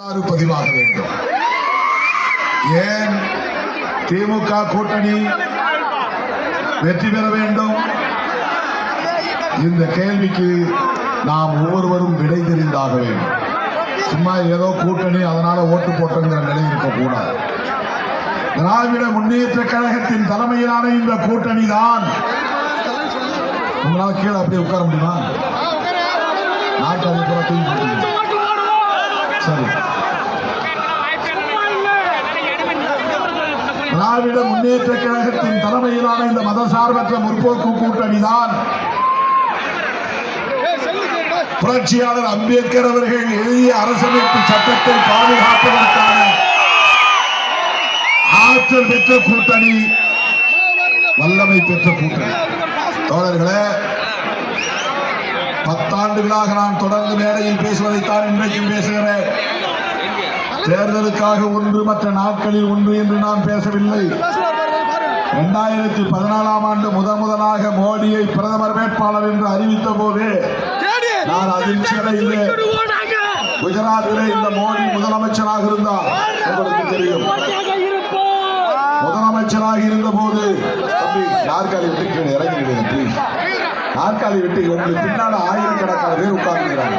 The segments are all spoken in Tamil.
வரலாறு பதிவாக வேண்டும். ஏன் திமுக கூட்டணி வெற்றி பெற வேண்டும்? இந்த கேள்விக்கு நாம் ஒவ்வொருவரும் விடை தெரிந்தாக வேண்டும். சும்மா ஏதோ கூட்டணி அதனால ஓட்டு போட்டோங்கிற நிலை இருக்கக்கூடாது. திராவிட முன்னேற்ற கழகத்தின் தலைமையிலான இந்த கூட்டணி தான் உங்களால் கீழே அப்படியே உட்கார முடியுமா? நாட்டு அதிபரை தூக்கி சரி. திராவிட முன்னேற்ற கழகத்தின் தலைமையிலான இந்த மதசார்பற்ற முற்போக்கு கூட்டணி தான் புரட்சியாளர் அம்பேத்கர் அவர்கள் எழுதிய அரசமைப்பு சட்டத்தை பாதுகாப்பதற்கான ஆற்றல் பெற்ற கூட்டணி வல்லமை பெற்ற கூட்டணி. தோழர்களே பத்தாண்டுகளாக நான் தொடர்ந்து மேடையில் பேசுவதைத்தான் இன்றைக்கும் பேசுகிறேன். தேர்தலுக்காக ஒன்று மற்ற நாட்களில் ஒன்று என்று நான் பேசவில்லை. இரண்டாயிரத்தி பதினாலாம் ஆண்டு முதன் முதலாக மோடியை பிரதமர் வேட்பாளர் என்று அறிவித்த போது நான் அதிர்ச்சியடைந்து குஜராத்திலே இந்த மோடி முதலமைச்சராக இருந்தார். உங்களுக்கு தெரியும். முதலமைச்சராக இருந்த போது யாருக்கு அதை விட்டு இறங்கிடுங்க நாற்காலி விட்டு உங்களுக்கு பின்னால ஆயிரக்கணக்கான பேர் உட்கார்ந்துக்கிறாங்க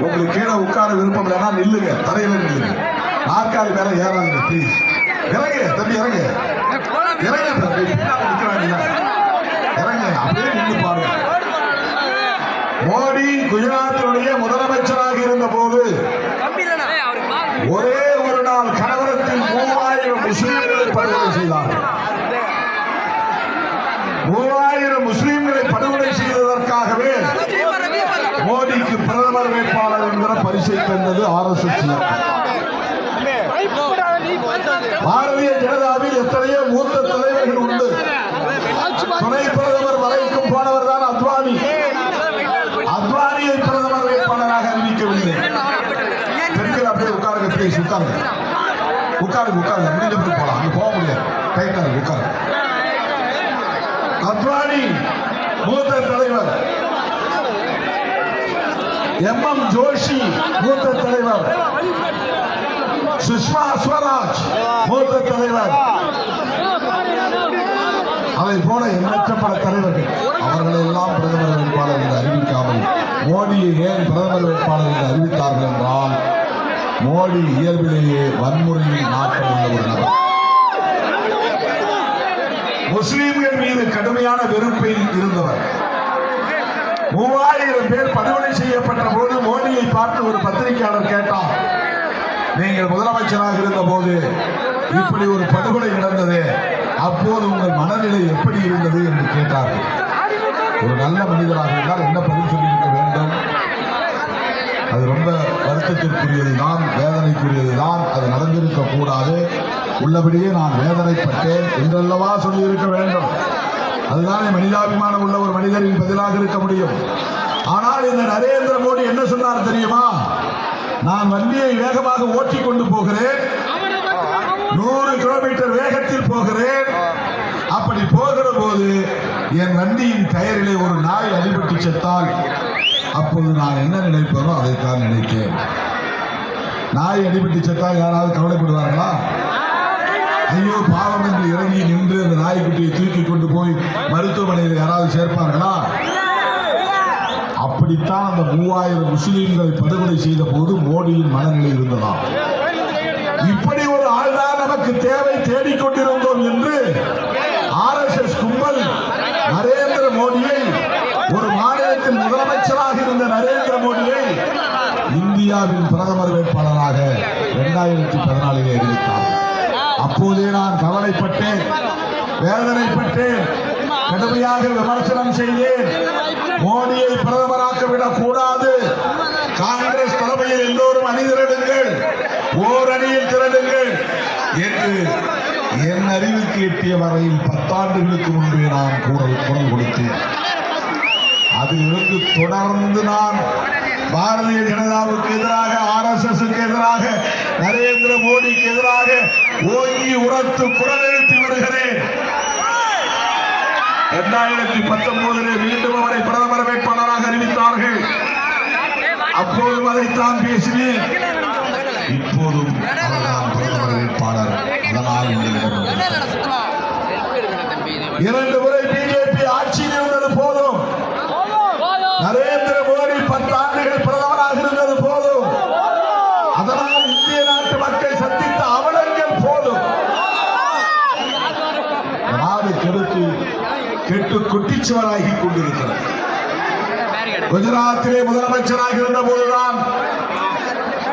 உங்களுக்கு கீழே உட்கார விருப்பம் இல்லைன்னா நில்லுங்க தரையில நில்லுங்க. நாற்காலி மேல ஏறாதுங்க ப்ளீஸ் இறங்க தம்பி இறங்க தம்பி பின்னால நிக்கிறாங்க இறங்க அப்படியே நின்று பாருங்க மோடி குஜராத்தினுடைய முதலமைச்சராக இருந்த போது ஒரே ஒரு நாள் கலவரத்தில் மூவாயிரம் முஸ்லிம்களை படுகொலை செய்தார் மூவாயிரம் முஸ்லிம்களை படுகொலை செய்ததற்காகவே மோடிக்கு பிரதமர் வேட்பாளர் அபிஷேக் பரிசை தந்தது ஆர் எஸ் எஸ் பாரதிய ஜனதாவில் எத்தனையோ மூத்த தலைவர்கள் உண்டு. துணை பிரதமர் வரைக்கும் போனவர் தான் அத்வானி. அத்வானியை பிரதமர் வேட்பாளராக அறிவிக்கவில்லை. பெண்கள் அப்படியே உட்காருங்க பிளீஸ் உட்காருங்க. உட்காருங்க உட்காருங்க. முடிஞ்ச பிறகு போலாம். அங்க போக முடியாது. டைட்டா உட்காருங்க. அத்வானி மூத்த தலைவர். எம் எம் ஜோஷி மூத்த தலைவர். சுஷ்மா ஸ்வராஜ் மூத்த தலைவர். அதை போல எண்ணற்ற பல தலைவர்கள் அவர்களை எல்லாம் பிரதமர் வேட்பாளர் என்று அறிவிக்காமல் மோடியை ஏன் பிரதமர் வேட்பாளர் என்று அறிவித்தார்கள் என்றால் மோடி இயல்பிலேயே வன்முறையில் நாட்டம் உள்ள ஒரு நபர். மீது கடுமையான வெறுப்பில் இருந்தவர். மூவாயிரம் பேர் படுகொலை செய்யப்பட்ட போது மோடியை பார்த்து ஒரு பத்திரிகையாளர் கேட்டார் நீங்கள் முதலமைச்சராக இருந்த போது இப்படி ஒரு படுகொலை நடந்தது. அப்போது உங்கள் மனநிலை எப்படி இருந்தது? என்று கேட்டார்கள் ஒரு நல்ல மனிதராக இருந்தால் என்ன பதில் சொல்லியிருக்க வேண்டும்? அது ரொம்ப வருத்தத்திற்குரியது தான் வேதனைக்குரியது தான். அது நடந்திருக்க கூடாது உள்ளபடியே நான் வேதனைப்பட்டேன். என்றல்லவா சொல்லியிருக்க வேண்டும். அதுதானே மனிதாபிமானம் உள்ள ஒரு மனிதரின் பதிலாக இருக்க முடியும். ஆனால் இந்த நரேந்திர மோடி என்ன சொன்னார் தெரியுமா? நான் வண்டியை வேகமாக ஓட்டிக் கொண்டு போகிறேன். நூறு கிலோமீட்டர் வேகத்தில் போகிறேன். அப்படி போகிற போது என் வண்டியின் டயரிலே ஒரு நாய் அடிபட்டு செத்தால் அப்போது நான் என்ன நினைப்பேனோ அதைத்தான் நினைத்தேன். நாய் அடிபட்டு செத்தால் யாராவது கவலைப்படுவார்களா? ஐயோ பாவம் என்று இறங்கி நின்று அந்த நாய்க்குட்டியை தூக்கி கொண்டு போய் மருத்துவமனையில் யாராவது சேர்ப்பார்களா? அப்படித்தான் அந்த மூவாயிரம் முஸ்லீம்களை படுகொலை செய்த போது மோடியின் மனநிலை இருந்ததா இப்படி ஒரு ஆள்தான் நமக்கு தேவை தேடிக்கொண்டிருந்தோம் என்று ஆர்எஸ்எஸ் கும்பல் நரேந்திர மோடியை ஒரு மாநிலத்தின் முதலமைச்சராக இருந்த நரேந்திர மோடியை இந்தியாவின் பிரதமர் வேட்பாளராக இரண்டாயிரத்தி பதினாலிலே அறிவித்தார் அப்போதே நான் கவலைப்பட்டேன் வேதனைப்பட்டேன் கடுமையாக விமர்சனம் செய்தேன். மோடியை பிரதமராக்க விடக் கூடாது காங்கிரஸ் தலைமையில் எல்லோரும் அணிதிரடுங்கள் ஓர் அணியில் திரளுங்கள் என்று என் அறிவுக்கு எட்டிய வரையில் பத்தாண்டுகளுக்கு முன்பே நான் குரல் குரல் கொடுத்தேன். அதிலிருந்து தொடர்ந்து நான் பாரதிய ஜனதாவுக்கு எதிராக ஆர் எஸ் எஸ் எதிராக நரேந்திர மோடிக்கு எதிராக ஓங்கி உரத்து குரல் எழுப்பி வருகிறேன். இரண்டாயிரத்தி பத்தொன்பதிலே மீண்டும் அவரை பிரதமர் வேட்பாளராக அறிவித்தார்கள் அப்போதும் அதைத்தான் பேசினேன். இப்போதும் பிரதமர் வேட்பாளர். அதனால் இரண்டு முறை பிஜேபி நாடு கெடுத்து கெட்டு குட்டிச்சுவராகி கொண்டிருக்கிறது குஜராத்திலே முதலமைச்சராக இருந்த போதுதான்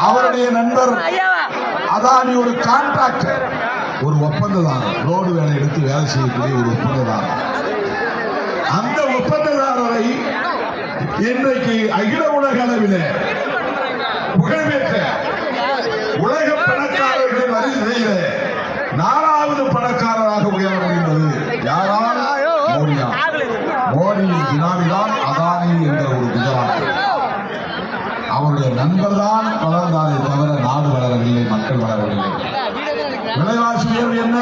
அவருடைய நண்பர் அதானி ஒரு கான்ட்ராக்டர் ஒரு ஒப்பந்ததாரர் ரோடு வேலை எடுத்து வேலை செய்யக்கூடிய ஒரு ஒப்பந்ததாரர். அந்த ஒப்பந்ததாரரை இன்றைக்கு அகில உலக அளவிலே புகழ்பெற்ற உலக பணக்காரர்களின் வரிசையிலே நாலாவது பணக்காரராக உயர முடிந்தது யாரால் மோடியா மோடியின் பினாமிதான் அதானி என்ற ஒரு குஜராத் அவருடைய நண்பர் தான் வளர்ந்தாரே தவிர நாடு வளரவில்லை மக்கள் வளரவில்லை. விலைவாசி உயர்வு என்ன?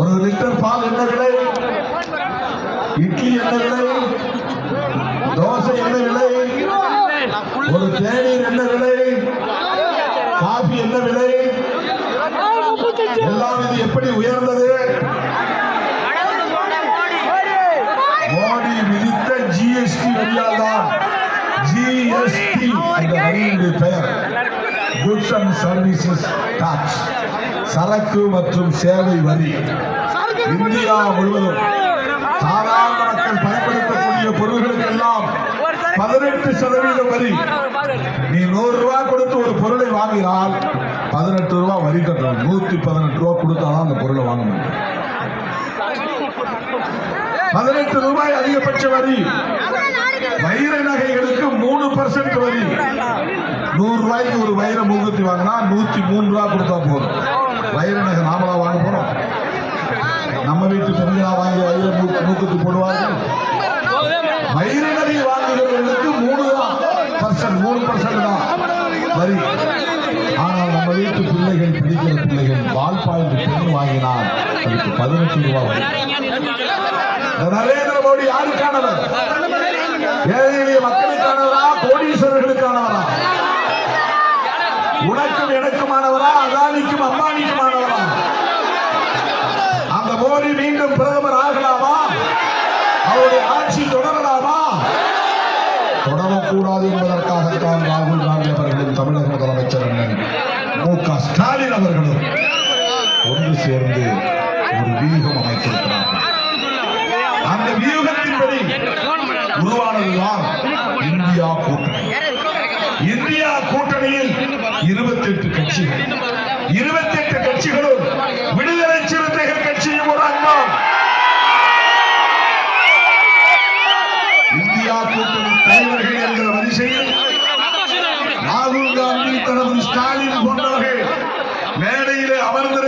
ஒரு லிட்டர் பால் என்ன விலை? இட்லி என்ன விலை? தோசை என்ன விலை? ஒரு தேநீர் என்ன விலை? காபி என்ன விலை? எல்லாம் இது எப்படி உயர்ந்தது? மோடி விதித்த ஜிஎஸ்டி வழியால் தான். ஜிஎஸ்டி வரியினுடைய பெயர். குட்ஸ் அண்ட் சர்வீசஸ் டாக்ஸ் சரக்கு மற்றும் சேவை வரி. இந்தியா முழுவதும் சாதாரண மக்கள் பயன்படுத்தக்கூடிய பொருள்களுக்கெல்லாம் பதினெட்டு சதவீத வரி. நீ நூறு ரூபாய் கொடுத்து ஒரு பொருளை வாங்கினால் பதினெட்டு ரூபாய் வரி கட்டணும். நூத்தி பதினெட்டு ரூபாய் கொடுத்தாதான் அந்த பொருளை வாங்க முடியும். பதினெட்டு ரூபாய் அதிகபட்ச வைர நகைகளுக்கு மூணு பர்சன்ட் வரி நூறு ரூபாய்க்கு ஒரு வைர மூக்குத்தி வாங்கினா நூத்தி மூணு ரூபா கொடுத்தா போதும். வைர நகை நாமளா வாங்க போறோம். நம்ம வீட்டு பெண்களா வாங்கி வைர மூக்கு மூக்குத்தி போடுவார்கள். வைர நகை வாங்குகிறவர்களுக்கு மூணு தான். பர்சன்ட் மூணு பர்சன்ட் தான். வரி. ஆனால் நம்ம வீட்டு பிள்ளைகள் பிடிக்கிற பிள்ளைகள் பால் பெண் வாங்கினால் அதுக்கு பதினெட்டு ரூபாய் வரி நரேந்திர மோடி யாருக்கானவர்? ஏழை எளிய மக்களுக்கானவரா? கோடீஸ்வரர்களுக்கானவரா? உனக்கும் எனக்குமானவரா அதானிக்கும் அம்பானிக்குமானவரா அந்த மோடி மீண்டும் பிரதமர் ஆகலாமா? அவருடைய ஆட்சி தொடரலாமா? தொடரக்கூடாது என்பதற்காகத்தான் ராகுல் காந்தி அவர்களும் தமிழக முதலமைச்சர் அண்ணன் மு க ஸ்டாலின் அவர்களும் ஒன்று சேர்ந்து ஒரு வியூகம் அமைத்திருக்கிறார்கள் அந்த வியூகத்தின்படி உருவானதுதான் இந்தியா கூட்டணி இந்தியா கூட்டணியில் இருபத்தி கட்சி. இருபத்தி எட்டு கட்சிகளும் விடுதலை சிறுத்தைகள் கட்சியும் ஒரு அங்கம். இந்தியா கூட்டணி தலைவர்கள் என்ற வரிசையில் ராகுல் காந்தி தளபதி ஸ்டாலின் போன்றவர்கள் மேடையிலே அமர்ந்திருக்கிற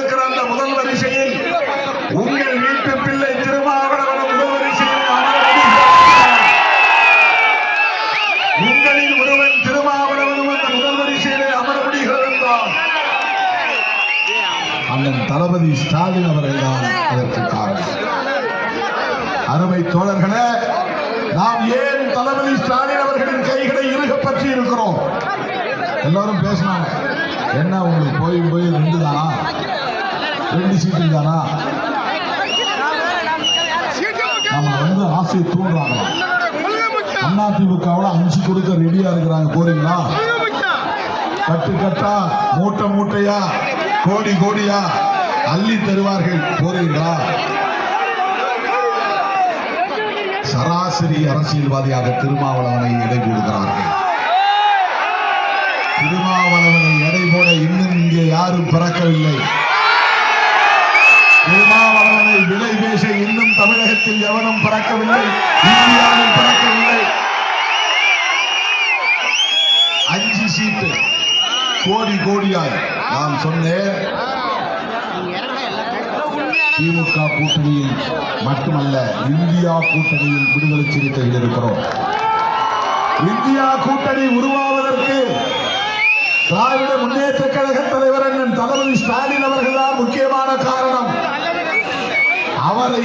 அண்ணன் ஸ்டாலின் அவர்கள் தான் அதற்கு காரணம். அருமை தோழர்களே நாம் ஏன் தளபதி ஸ்டாலின் அவர்களின் கைகளை இருக பற்றி இருக்கிறோம்? எல்லாரும் பேசினாங்க. என்ன உங்களுக்கு போய் போய் ரெண்டு தானா ரெண்டு சீட்டு தானா நம்ம வந்து ஆசையை தூண்டுறாங்களா அண்ணா திமுகவில் அஞ்சு கொடுக்க ரெடியா இருக்கிறாங்க போறீங்களா? கட்டு கட்டா மூட்டை மூட்டையா கோடி கோடியா அள்ளி தருவார்கள் போறீங்களா சராசரி அரசியல்வாதியாக திருமாவளவனை எடை போடுகிறார்கள். திருமாவளவனை எடை போட இன்னும் இங்கே யாரும் பிறக்கவில்லை. திருமாவளவனை விலை பேச இன்னும் தமிழகத்தில் எவனும் பிறக்கவில்லை? இந்தியாவில் பிறக்கவில்லை. அஞ்சு சீட்டு. கோடி கோடியாய். நான் சொன்னேன் திமுக கூட்டணியில் மட்டுமல்ல இந்தியா கூட்டணியில் விடுதலை சிறுத்தைகள் இருக்கிறோம். இந்தியா கூட்டணி உருவாவதற்கு திராவிட முன்னேற்ற கழக தலைவர் அண்ணன் தளபதி ஸ்டாலின் அவர்கள் தான் முக்கியமான காரணம். அவரை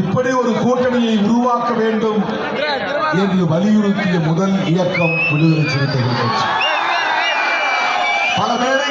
இப்படி ஒரு கூட்டணியை உருவாக்க வேண்டும் என்று வலியுறுத்திய முதல் இயக்கம் விடுதலை சிறுத்தைகள் கட்சி. பல மேடை